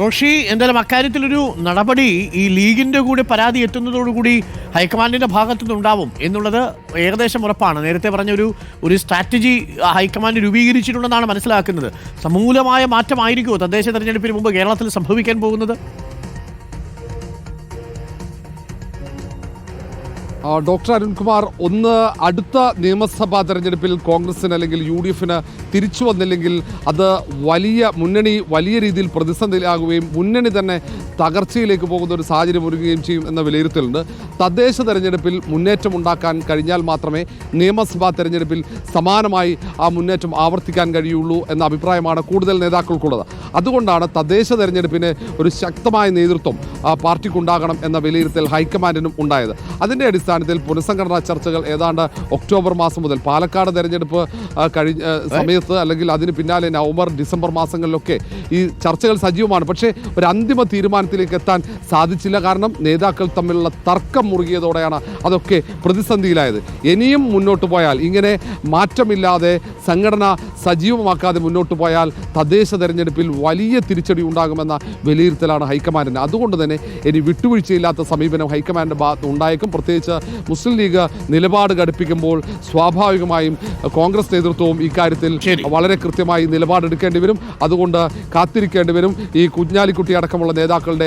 റോഷി എന്തായാലും അക്കാര്യത്തിലൊരു നടപടി ഈ ലീഗിന്റെ കൂടെ പരാതി എത്തുന്നതോടുകൂടി ഹൈക്കമാൻഡിന്റെ ഭാഗത്തു നിന്നുണ്ടാവും എന്നുള്ളത് ഏകദേശം ഉറപ്പാണ്. നേരത്തെ പറഞ്ഞ ഒരു സ്ട്രാറ്റജി ഹൈക്കമാൻഡ് രൂപീകരിച്ചിട്ടുണ്ടെന്നാണ് മനസ്സിലാക്കുന്നത്. സമൂലമായ മാറ്റമായിരിക്കുമോ തദ്ദേശ തെരഞ്ഞെടുപ്പിന് മുമ്പ് കേരളത്തിൽ സംഭവിക്കാൻ പോകുന്നത്? ഡോക്ടർ അരുൺകുമാർ ഒന്ന് അടുത്ത നിയമസഭാ തെരഞ്ഞെടുപ്പിൽ കോൺഗ്രസിന് അല്ലെങ്കിൽ യു ഡി എഫിന് തിരിച്ചു വന്നില്ലെങ്കിൽ അത് വലിയ മുന്നണി വലിയ രീതിയിൽ പ്രതിസന്ധിയിലാകുകയും മുന്നണി തന്നെ തകർച്ചയിലേക്ക് പോകുന്ന ഒരു സാഹചര്യം ഒരുങ്ങുകയും ചെയ്യും എന്ന വിലയിരുത്തലുണ്ട്. തദ്ദേശ തെരഞ്ഞെടുപ്പിൽ മുന്നേറ്റം ഉണ്ടാക്കാൻ കഴിഞ്ഞാൽ മാത്രമേ നിയമസഭാ തെരഞ്ഞെടുപ്പിൽ സമാനമായി ആ മുന്നേറ്റം ആവർത്തിക്കാൻ കഴിയുള്ളൂ എന്ന അഭിപ്രായമാണ് കൂടുതൽ നേതാക്കൾക്കുള്ളത്. അതുകൊണ്ടാണ് തദ്ദേശ തെരഞ്ഞെടുപ്പിന് ഒരു ശക്തമായ നേതൃത്വം ആ, പാർട്ടിക്കുണ്ടാകണം എന്ന വിലയിരുത്തൽ ഹൈക്കമാൻഡിനും ഉണ്ടായത്. അതിന്റെ അടിസ്ഥാനത്തിൽ പുനഃസംഘടനാ ചർച്ചകൾ ഏതാണ്ട് ഒക്ടോബർ മാസം മുതൽ പാലക്കാട് തെരഞ്ഞെടുപ്പ് കഴിഞ്ഞ സമയത്ത് അല്ലെങ്കിൽ അതിന് പിന്നാലെ നവംബർ ഡിസംബർ മാസങ്ങളിലൊക്കെ ഈ ചർച്ചകൾ സജീവമാണ്. പക്ഷേ ഒരു അന്തിമ തീരുമാനത്തിലേക്ക് എത്താൻ സാധിച്ചില്ല. കാരണം നേതാക്കൾ തമ്മിലുള്ള തർക്കം മുറുകിയതോടെയാണ് അതൊക്കെ പ്രതിസന്ധിയിലായത്. ഇനിയും മുന്നോട്ട് പോയാൽ ഇങ്ങനെ മാറ്റമില്ലാതെ സംഘടന സജീവമാക്കാതെ മുന്നോട്ട് പോയാൽ തദ്ദേശ തെരഞ്ഞെടുപ്പിൽ വലിയ തിരിച്ചടി ഉണ്ടാകുമെന്ന വിലയിരുത്തലാണ് ഹൈക്കമാൻഡിന്. അതുകൊണ്ട് തന്നെ ഇനി വിട്ടുവീഴ്ചയില്ലാത്ത സമീപനം ഹൈക്കമാൻഡ് ഭാഗത്ത് ഉണ്ടായേക്കും. പ്രത്യേകിച്ച് മുസ്ലിം ലീഗ് നിലപാട് ഘടിപ്പിക്കുമ്പോൾ സ്വാഭാവികമായും കോൺഗ്രസ് നേതൃത്വവും ഇക്കാര്യത്തിൽ. വളരെ കൃത്യമായി നിലപാടെടുക്കേണ്ടി വരും. അതുകൊണ്ട് കാത്തിരിക്കേണ്ടി വരും. ഈ കുഞ്ഞാലിക്കുട്ടി അടക്കമുള്ള നേതാക്കളുടെ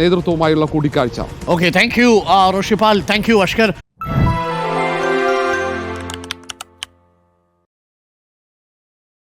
നേതൃത്വവുമായുള്ള കൂടിക്കാഴ്ച. Okay thank you Roshipal thank you Ashkar